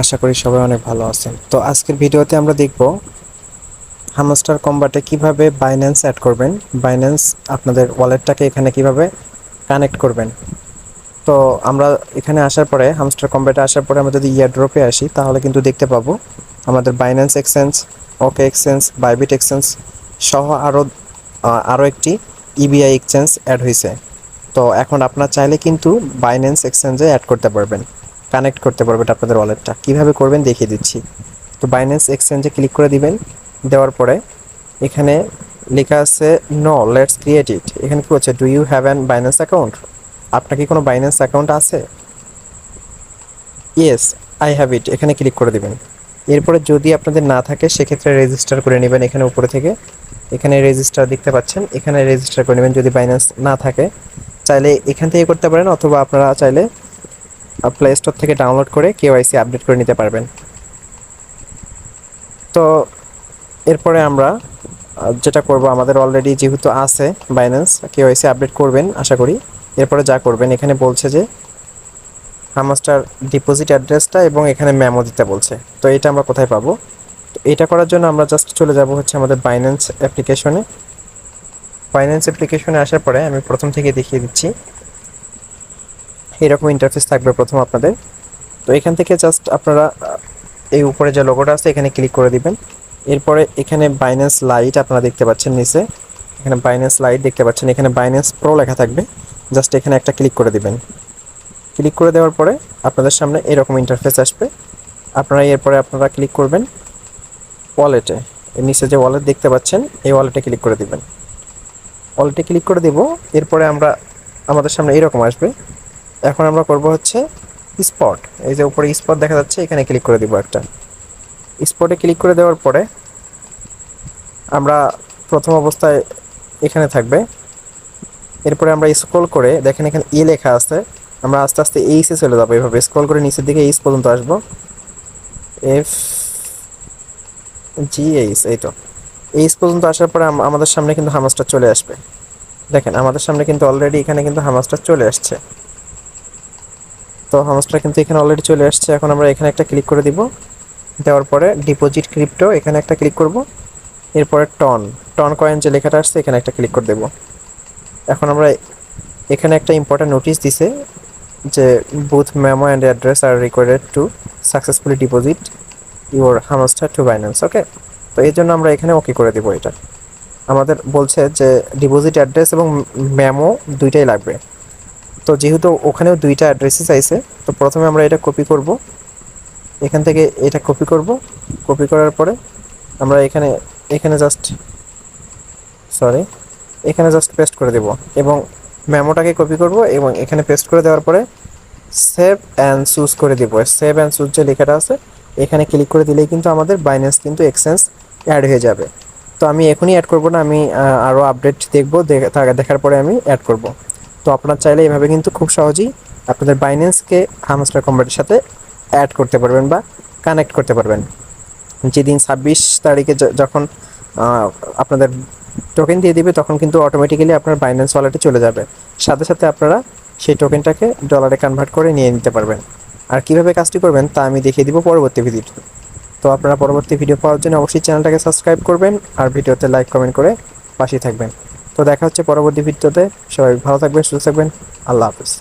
আশা করি সবাই অনেক ভালো আছেন। তো আজকের ভিডিওতে আমরা দেখব হামস্টার কম্বাটে কীভাবে বাইন্যান্স অ্যাড করবেন বাইন্যান্স আপনাদের ওয়ালেটটাকে এখানে কীভাবে কানেক্ট করবেন। তো আমরা এখানে আসার পরে, হামস্টার কম্বাটে আসার পরে আমরা যদি ইয়ার ড্রপে আসি, তাহলে কিন্তু দেখতে পাবো আমাদের Binance exchange okay exchange Bybit exchange সহ আরও আরও একটি ইবিআই এক্সচেঞ্জ অ্যাড হয়েছে তো এখন আপনার চাইলে কিন্তু বাইন্যান্স এক্সচেঞ্জে অ্যাড করতে পারবেন। কানেক্ট করতে পারবেন আপনাদের ওয়ালেটটা কীভাবে করবেন দেখিয়ে দিচ্ছি। তো বাইন্যান্স এক্সচেঞ্জে ক্লিক করে দিবেন। দেওয়ার পরে এখানে লেখা আছে নো লেটস ক্রিয়েট ইট এখানে কি হচ্ছে do you have an Binance account আপনার কি কোনো বাইন্যান্স অ্যাকাউন্ট আছে? ইয়েস আই হ্যাভ ইট এখানে ক্লিক করে দিবেন। এরপরে যদি আপনাদের না থাকে, সেক্ষেত্রে রেজিস্টার করে নেবেন এখানে উপরে থেকে। এখানে রেজিস্টার দেখতে পাচ্ছেন, এখানে রেজিস্টার করে নেবেন। যদি বাইন্যান্স না থাকে, চাইলে এখান থেকে করতে পারেন, অথবা আপনারা চাইলে প্লে স্টোর থেকে ডাউনলোড করে কেওয়াইসি আপডেট করে নিতে পারবেন। তো এরপরে আমরা যেটা করব, আমাদের অলরেডি যেহেতু আছে বাইন্যান্স কেওয়াইসি আপডেট করবেন, আশা করি। এরপরে যা করবেন, এখানে বলছে যে হামাস্টার ডিপোজিট অ্যাড্রেসটা এবং এখানে মেমো দিতে বলছে। তো এটা আমরা কোথায় পাবো? তো এটা করার জন্য আমরা জাস্ট চলে যাব হচ্ছে আমাদের বাইন্যান্স অ্যাপ্লিকেশনে বাইন্যান্স অ্যাপ্লিকেশনে আসার পরে আমি প্রথম থেকে দেখিয়ে দিচ্ছি। এরকম ইন্টারফেস থাকবে প্রথম আপনাদের। তো এখান থেকে জাস্ট আপনারা, এই উপরে যে লোগোটা আছে, এখানে ক্লিক করে দিবেন। এরপরে এখানে বাইন্যান্স লাইট আপনারা দেখতে পাচ্ছেন নিচে। এখানে বাইন্যান্স লাইট দেখতে পাচ্ছেন। এখানে বাইন্যান্স প্রো লেখা থাকবে। জাস্ট এখানে একটা ক্লিক করে দিবেন। ক্লিক করে দেওয়ার পরে আপনাদের সামনে এরকম ইন্টারফেস আসবে। আপনারা এরপরে আপনারা ক্লিক করবেন ওয়ালেটে এর নিচে যে ওয়ালেট দেখতে পাচ্ছেন, এই ওয়ালেটে ক্লিক করে দিবেন। ওয়ালেটে ক্লিক করে দিব। এরপরে আমরা, আমাদের সামনে এরকম আসবে। এখন আমরা করব হচ্ছে স্পট এই যে উপরে স্পট দেখা যাচ্ছে, এখানে ক্লিক করে দিব একটা। স্পটে ক্লিক করে দেওয়ার পরে আমরা প্রথম অবস্থায় এখানে থাকবে। এরপরে আমরা স্ক্রল করে দেখেন এখানে ই লেখা আছে, আমরা আস্তে আস্তে এইসে চলে যাব এইভাবে স্ক্রল করে নিচের দিকে এইস পর্যন্ত আসব। এফ জি এইস এই তো। এইস পর্যন্ত আসার পরে আমাদের সামনে কিন্তু হামাসটা চলে আসবে। দেখেন, আমাদের সামনে কিন্তু অলরেডি এখানে কিন্তু হামাসটা চলে আসছে। তো হামাসটা কিন্তু এখানে অলরেডি চলে আসছে। এখন আমরা এখানে একটা ক্লিক করে দিব। দেওয়ার পরে ডিপোজিট ক্রিপ্টো এখানে একটা ক্লিক করব। এরপরে টন টন কয়েন যে লেখাটা আসছে, এখানে একটা ক্লিক করে দেব। এখন আমরা এখানে একটা ইম্পর্টেন্ট নোটিশ দিছে যে both memo and address are required to successfully deposit your Hamster to Binance okay তো এই জন্য আমরা এখানে ওকে করে দেবো এটা। আমাদের বলছে যে ডিপোজিট অ্যাড্রেস এবং মেমো দুইটাই লাগবে। তো যেহেতু ওখানেও দুইটা অ্যাড্রেসই চাইছে তো প্রথমে আমরা এটা কপি করব। এখান থেকে এটা কপি করব। কপি করার পরে আমরা এখানে এখানে জাস্ট সরি এখানে জাস্ট পেস্ট করে দেব এবং মেমোটাকে কপি করব এবং এখানে পেস্ট করে দেওয়ার পরে সেভ অ্যান্ড চুজ করে দেব। সেভ অ্যান্ড চুজ যে লেখাটা আছে, এখানে ক্লিক করে দিলেই কিন্তু আমাদের বাইন্যান্স কিন্তু এক্সচেঞ্জ অ্যাড হয়ে যাবে। তো আমি এখনই অ্যাড করব না, আমি আরও আপডেট দেখব, দেখা- দেখার পরে আমি অ্যাড করব। তো আপনারা চাইলে এভাবে কিন্তু খুব সহজেই আপনাদের বাইন্যান্সকে হামস্টার কম্বাটের সাথে অ্যাড করতে পারবেন বা কানেক্ট করতে পারবেন। যেদিন ছাব্বিশ তারিখে যখন আপনাদের টোকেন দিয়ে দিবে, তখন কিন্তু অটোমেটিক্যালি আপনার বাইন্যান্স ওয়ালেটে চলে যাবে। সাথে সাথে আপনারা সেই টোকেনটাকে ডলারে কনভার্ট করে নিয়ে নিতে পারবেন। আর কীভাবে কাজটি করবেন তা আমি দেখিয়ে দিব পরবর্তী ভিডিওতে। তো আপনারা পরবর্তী ভিডিও পাওয়ার জন্য অবশ্যই চ্যানেলটাকে সাবস্ক্রাইব করবেন আর ভিডিওতে লাইক কমেন্ট করে পাশে থাকবেন। তো দেখা হচ্ছে পরবর্তী ভিডিওতে। সবাই ভালো থাকবেন সুস্থ থাকবেন। আল্লাহ হাফিজ।